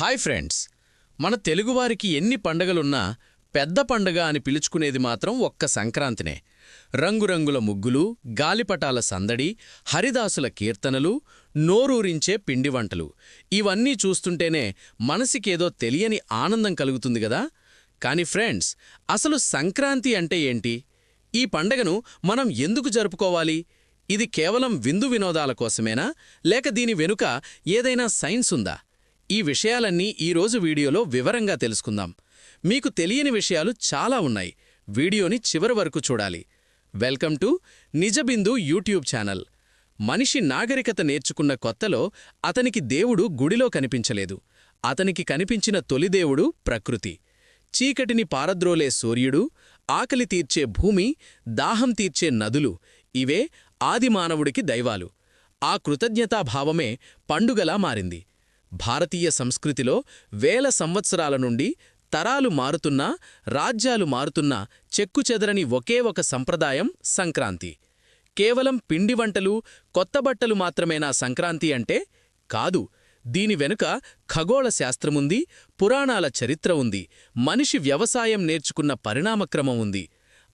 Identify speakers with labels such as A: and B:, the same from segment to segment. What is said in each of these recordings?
A: Hi friends. మన తెలుగువారికి ఎన్ని పండగలున్నా పెద్ద పండగ అని పిలుచుకునేది మాత్రం ఒక్క సంక్రాంతినే. రంగురంగుల ముగ్గులు గాలిపటాల సందడి హరిదాసుల కీర్తనలు నోరూరించే పిండి వంటలు. ఇవన్నీ చూస్తుంటేనే మనసికేదో తెలియని ఆనందం కలుగుతుంది గదా? కాని ఫ్రెండ్స్ అసలు సంక్రాంతి అంటే ఏంటి? ఈ పండగను మనం ఎందుకు జరుపుకోవాలి? ఇది కేవలం విందు వినోదాల కోసమేనా? లేక దీని వెనుక ఏదైనా సైన్స్ ఉందా? ఈ విషయాలన్నీ ఈరోజు వీడియోలో వివరంగా తెలుసుకుందాం. మీకు తెలియని విషయాలు చాలా ఉన్నాయి. వీడియోని చివరి వరకు చూడాలి. Welcome to Nijabindu YouTube channel. మనిషి నాగరికత నేర్చుకున్న కొత్తలో అతనికి దేవుడు గుడిలో కనిపించలేదు. అతనికి కనిపించిన తొలిదేవుడు ప్రకృతి. చీకటిని పారద్రోలే సూర్యుడు ఆకలి తీర్చే భూమి దాహం తీర్చే నదులు ఇవే ఆదిమానవుడికి దైవాలు. ఆ కృతజ్ఞతాభావమే పండుగలా మారింది. భారతీయ సంస్కృతిలో వేల సంవత్సరాల నుండి తరాలు మారుతున్నా రాజ్యాలు మారుతున్నా చెక్కుచెదరని ఒకే ఒక సంప్రదాయం సంక్రాంతి. కేవలం పిండి వంటలు కొత్త బట్టలు మాత్రమేనా సంక్రాంతి అంటే? కాదు. దీని వెనుక ఖగోళ శాస్త్రముంది పురాణాల చరిత్ర ఉంది మనిషి వ్యవసాయం నేర్చుకున్న పరిణామక్రమం ఉంది.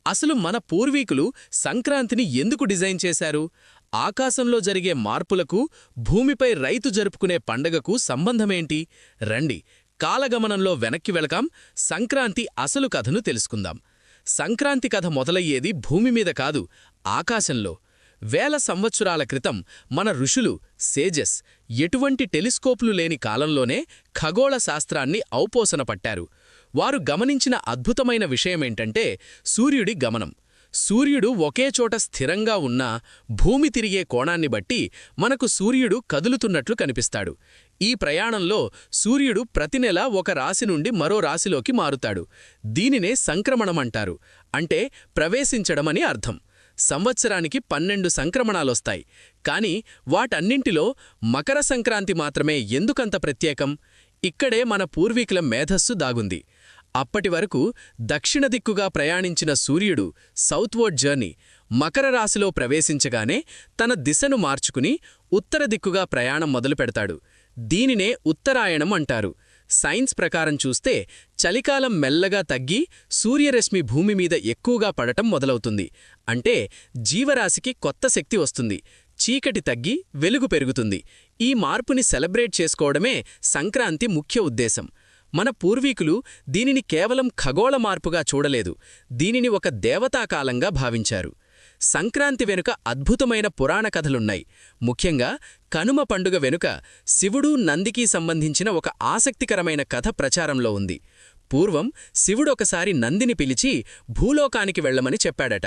A: అసలు మన పూర్వీకులు సంక్రాంతిని ఎందుకు డిజైన్ చేశారు? ఆకాశంలో జరిగే మార్పులకు భూమిపై రైతు జరుపుకునే పండగకు సంబంధమేంటి? రండి కాలగమనంలో వెనక్కి వెళకాం సంక్రాంతి అసలు కథను తెలుసుకుందాం. సంక్రాంతి కథ మొదలయ్యేది భూమి మీద కాదు ఆకాశంలో. వేల సంవత్సరాల క్రితం మన ఋషులు సేజస్ ఎటువంటి టెలిస్కోప్లు లేని కాలంలోనే ఖగోళ శాస్త్రాన్ని ఔపోసన పట్టారు. వారు గమనించిన అద్భుతమైన విషయమేంటంటే సూర్యుడి గమనం. సూర్యుడు ఒకే చోట స్థిరంగా ఉన్నా భూమి తిరిగే కోణాన్ని బట్టి మనకు సూర్యుడు కదులుతున్నట్లు కనిపిస్తాడు. ఈ ప్రయాణంలో సూర్యుడు ప్రతి నెల ఒక రాశి నుండి మరో రాశిలోకి మారుతాడు. దీనినే సంక్రమణమంటారు. అంటే ప్రవేశించడమని అర్థం. సంవత్సరానికి పన్నెండు సంక్రమణాలొస్తాయి. కాని వాటన్నింటిలో మకర సంక్రాంతి మాత్రమే ఎందుకంత ప్రత్యేకం? ఇక్కడే మన పూర్వీకుల మేధస్సు దాగుంది. అప్పటి వరకు దక్షిణ దిక్కుగా ప్రయాణించిన సూర్యుడు సౌత్వర్డ్ జర్నీ మకర రాశిలో ప్రవేశించగానే తన దిశను మార్చుకుని ఉత్తర దిక్కుగా ప్రయాణం మొదలుపెడతాడు. దీనినే ఉత్తరాయణం అంటారు. సైన్స్ ప్రకారం చూస్తే చలికాలం మెల్లగా తగ్గి సూర్యరశ్మి భూమి మీద ఎక్కువగా పడటం మొదలవుతుంది. అంటే జీవరాశికి కొత్త శక్తి వస్తుంది. చీకటి తగ్గి వెలుగు పెరుగుతుంది. ఈ మార్పుని సెలబ్రేట్ చేసుకోవడమే సంక్రాంతి ముఖ్య ఉద్దేశం. మన పూర్వీకులు దీనిని కేవలం ఖగోళ మార్పుగా చూడలేదు. దీనిని ఒక దేవతాకాలంగా భావించారు. సంక్రాంతి వెనుక అద్భుతమైన పురాణ కథలున్నాయి. ముఖ్యంగా కనుమ పండుగ వెనుక శివుడు నందికి సంబంధించిన ఒక ఆసక్తికరమైన కథ ప్రచారంలో ఉంది. పూర్వం శివుడొకసారి నందిని పిలిచి భూలోకానికి వెళ్ళమని చెప్పాడట.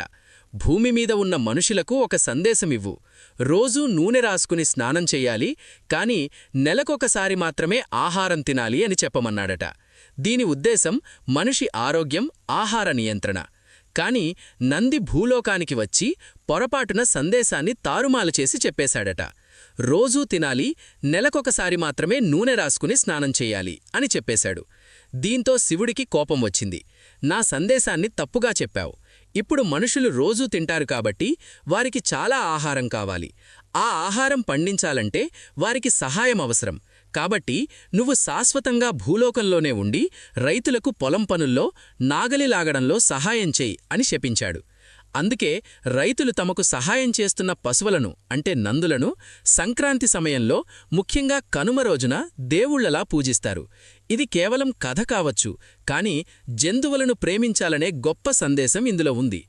A: భూమి మీద ఉన్న మనుషులకు ఒక సందేశమివ్వు. రోజూ నూనె రాసుకుని స్నానం చెయ్యాలి కాని నెలకొకసారి మాత్రమే ఆహారం తినాలి అని చెప్పమన్నాడట. దీని ఉద్దేశం మనిషి ఆరోగ్యం ఆహార నియంత్రణ. కాని నంది భూలోకానికి వచ్చి పొరపాటున సందేశాన్ని తారుమాలు చేసి చెప్పేశాడట. రోజూ తినాలి నెలకొకసారి మాత్రమే నూనె రాసుకుని స్నానం చెయ్యాలి అని చెప్పేశాడు. దీంతో శివుడికి కోపం వచ్చింది. నా సందేశాన్ని తప్పుగా చెప్పావు. ఇప్పుడు మనుషులు రోజూ తింటారు కాబట్టి వారికి చాలా ఆహారం కావాలి. ఆ ఆహారం పండించాలంటే వారికి సహాయం అవసరం. కాబట్టి నువ్వు శాశ్వతంగా భూలోకంలోనే ఉండి రైతులకు పొలం పనుల్లో నాగలి లాగడంలో సహాయం చేయి అని శపించాడు అందుకే రైతులు తమకు సహాయం చేస్తున్న పశువులను అంటే నందులను సంక్రాంతి సమయంలో ముఖ్యంగా కనుమ రోజున దేవుళ్ళలా పూజిస్తారు. ఇది కేవలం కథ కావచ్చు కాని జంతువులను ప్రేమించాలనే గొప్ప సందేశం ఇందులో ఉంది.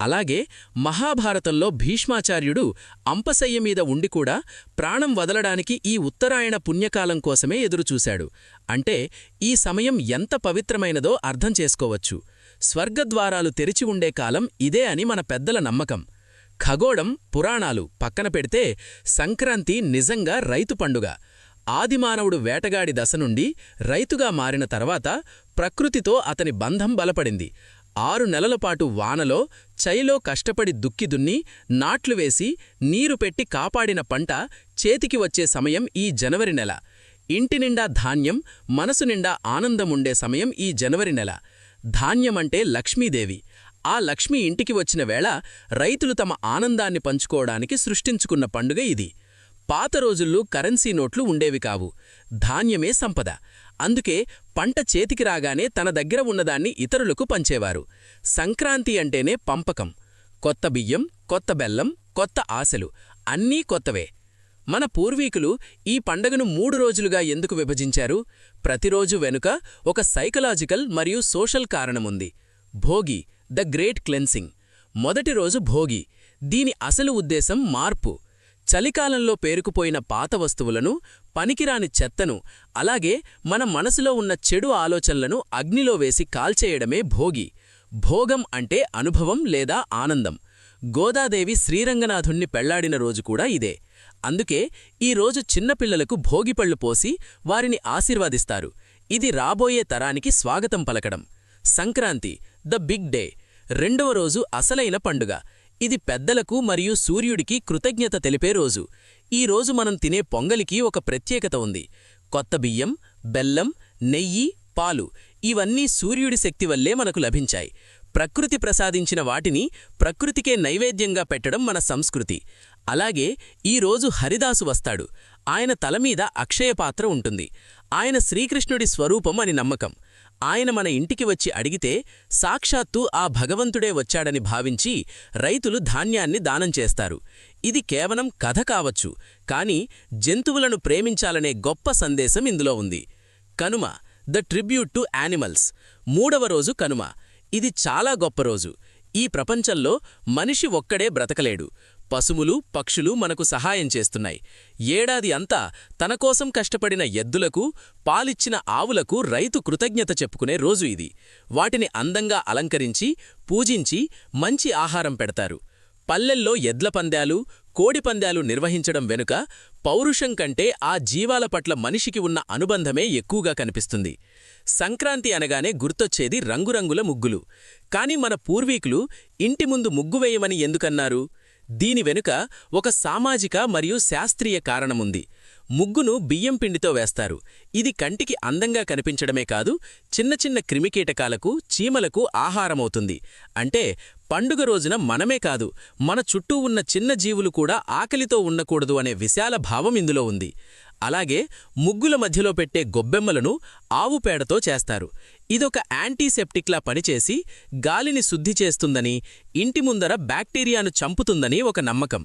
A: అలాగే మహాభారతంలో భీష్మాచార్యుడు అంపశయ్య మీద ఉండి కూడా ప్రాణం వదలడానికి ఈ ఉత్తరాయణ పుణ్యకాలం కోసమే ఎదురుచూశాడు. అంటే ఈ సమయం ఎంత పవిత్రమైనదో అర్థం చేసుకోవచ్చు. స్వర్గద్వారాలు తెరిచి ఉండే కాలం ఇదే అని మన పెద్దల నమ్మకం. ఖగోళం పురాణాలు పక్కన పెడితే సంక్రాంతి నిజంగా రైతు పండుగ. ఆదిమానవుడు వేటగాడి దశ నుండి రైతుగా మారిన తర్వాత ప్రకృతితో అతని బంధం బలపడింది. ఆరు నెలలపాటు వానలో చైలో కష్టపడి దుక్కిదున్ని నాట్లు వేసి నీరు పెట్టి కాపాడిన పంట చేతికి వచ్చే సమయం ఈ జనవరి నెల. ఇంటినిండా ధాన్యం మనసు నిండా ఆనందముండే సమయం ఈ జనవరి నెల. ధాన్యమంటే లక్ష్మీదేవి. ఆ లక్ష్మి ఇంటికి వచ్చిన వేళ రైతులు తమ ఆనందాన్ని పంచుకోవడానికి సృష్టించుకున్న పండుగ ఇది. పాత రోజుల్లో కరెన్సీ నోట్లు ఉండేవి కావు. ధాన్యమే సంపద. అందుకే పంట చేతికి రాగానే తన దగ్గర ఉన్నదాన్ని ఇతరులకు పంచేవారు. సంక్రాంతి అంటేనే పంపకం. కొత్త బియ్యం కొత్త బెల్లం కొత్త ఆశలు అన్నీ కొత్తవే. మన పూర్వీకులు ఈ పండగను మూడు రోజులుగా ఎందుకు విభజించారు? ప్రతిరోజు వెనుక ఒక సైకలాజికల్ మరియు social కారణముంది. Bhogi the great cleansing. మొదటి రోజు భోగి. దీని అసలు ఉద్దేశం మార్పు. చలికాలంలో పేరుకుపోయిన పాత వస్తువులను పనికిరాని చెత్తను అలాగే మన మనసులో ఉన్న చెడు ఆలోచనలను అగ్నిలో వేసి కాల్చేయడమే భోగి. భోగం అంటే అనుభవం లేదా ఆనందం. గోదాదేవి శ్రీరంగనాథుణ్ణి పెళ్ళాడిన రోజు కూడా ఇదే. అందుకే ఈ రోజు చిన్నపిల్లలకు భోగిపళ్ళు పోసి వారిని ఆశీర్వాదిస్తారు. ఇది రాబోయే తరానికి స్వాగతం పలకడం. సంక్రాంతి ద బిగ్ డే రెండవ రోజు అసలైన పండుగ. ఇది పెద్దలకు మరియు సూర్యుడికి కృతజ్ఞత తెలిపే రోజు. ఈ రోజు మనం తినే పొంగలికి ఒక ప్రత్యేకత ఉంది. కొత్త బియ్యం బెల్లం నెయ్యి పాలు ఇవన్నీ సూర్యుడి శక్తి వల్లే మనకు లభించాయి. ప్రకృతి ప్రసాదించిన వాటిని ప్రకృతికే నైవేద్యంగా పెట్టడం మన సంస్కృతి. అలాగే ఈ రోజు హరిదాసు వస్తాడు. ఆయన తలమీద అక్షయపాత్ర ఉంటుంది. ఆయన శ్రీకృష్ణుడి స్వరూపం అని నమ్మకం. ఆయన మన ఇంటికి వచ్చి అడిగితే సాక్షాత్తు ఆ భగవంతుడే వచ్చాడని భావించి రైతులు ధాన్యాన్ని దానం చేస్తారు. ఇది కేవలం కథ కావచ్చు. కాని జంతువులను ప్రేమించాలనే గొప్ప సందేశం ఇందులో ఉంది. Kanuma the tribute to animals. మూడవ రోజు కనుమ. ఇది చాలా గొప్ప రోజు. ఈ ప్రపంచంలో మనిషి ఒక్కడే బ్రతకలేడు. పశువులు పక్షులు మనకు సహాయం చేస్తున్నాయి. ఏడాది అంతా తనకోసం కష్టపడిన ఎద్దులకు పాలిచ్చిన ఆవులకు రైతు కృతజ్ఞత చెప్పుకునే రోజు ఇది. వాటిని అందంగా అలంకరించి పూజించి మంచి ఆహారం పెడతారు. పల్లెల్లో ఎడ్ల పందాలు కోడి పందాలు నిర్వహించడం వెనుక పౌరుషం కంటే ఆ జీవాల పట్ల మనిషికి ఉన్న అనుబంధమే ఎక్కువగా కనిపిస్తుంది. సంక్రాంతి అనగానే గుర్తొచ్చేది రంగురంగుల ముగ్గులు. కాని మన పూర్వీకులు ఇంటి ముందు ముగ్గు వేయమని ఎందుకన్నారు? దీని వెనుక ఒక సామాజిక మరియు శాస్త్రీయ కారణముంది. ముగ్గును బియ్యం పిండితో వేస్తారు. ఇది కంటికి అందంగా కనిపించడమే కాదు చిన్న చిన్న క్రిమికీటకాలకు చీమలకు ఆహారమవుతుంది. అంటే పండుగ రోజున మనమే కాదు మన చుట్టూ ఉన్న చిన్న జీవులు కూడా ఆకలితో ఉండకూడదు అనే విశాల భావం ఇందులో ఉంది. అలాగే ముగ్గుల మధ్యలో పెట్టే గొబ్బెమ్మలను ఆవు పేడతో చేస్తారు. ఇదొక యాంటీసెప్టిక్లా పనిచేసి గాలిని శుద్ధి చేస్తుందని ఇంటి ముందర బ్యాక్టీరియాను చంపుతుందని ఒక నమ్మకం.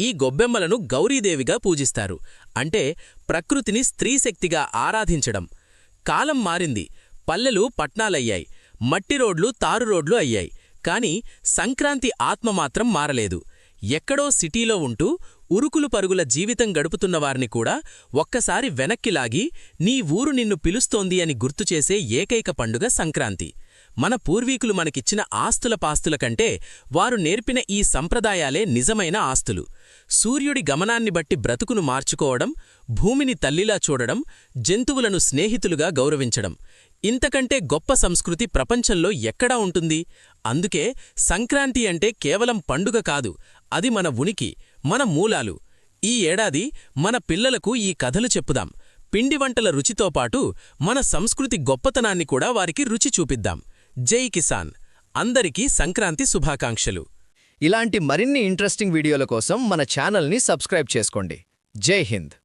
A: ఈ గొబ్బెమ్మలను గౌరీదేవిగా పూజిస్తారు. అంటే ప్రకృతిని స్త్రీశక్తిగా ఆరాధించడం. కాలం మారింది. పల్లెలు పట్నాలయ్యాయి. మట్టి రోడ్లు తారు రోడ్లు అయ్యాయి. కాని సంక్రాంతి ఆత్మ మాత్రం మారలేదు. ఎక్కడో సిటీలో ఉంటూ ఉరుకులు పరుగుల జీవితం గడుపుతున్నవారిని కూడా ఒక్కసారి వెనక్కి లాగి నీ ఊరు నిన్ను పిలుస్తోంది అని గుర్తుచేసే ఏకైక పండుగ సంక్రాంతి. మన పూర్వీకులు మనకిచ్చిన ఆస్తుల పాస్తుల కంటే వారు నేర్పిన ఈ సంప్రదాయాలే నిజమైన ఆస్తులు. సూర్యుడి గమనాన్ని బట్టి బ్రతుకును మార్చుకోవడం భూమిని తల్లిలా చూడడం జంతువులను స్నేహితులుగా గౌరవించడం. ఇంతకంటే గొప్ప సంస్కృతి ప్రపంచంలో ఎక్కడా ఉంటుంది? అందుకే సంక్రాంతి అంటే కేవలం పండుగ కాదు అది మన ఉనికి మన మూలాలు. ఈ ఏడాది మన పిల్లలకు ఈ కథలు చెప్పుదాం. పిండి వంటల రుచితో పాటు మన సంస్కృతి గొప్పతనాన్ని కూడా వారికి రుచి చూపిద్దాం. జై కిసాన్. అందరికీ సంక్రాంతి శుభాకాంక్షలు.
B: ఇలాంటి మరిన్ని ఇంట్రెస్టింగ్ వీడియోల కోసం మన ఛానల్ని సబ్స్క్రైబ్ చేసుకోండి. జై హింద్.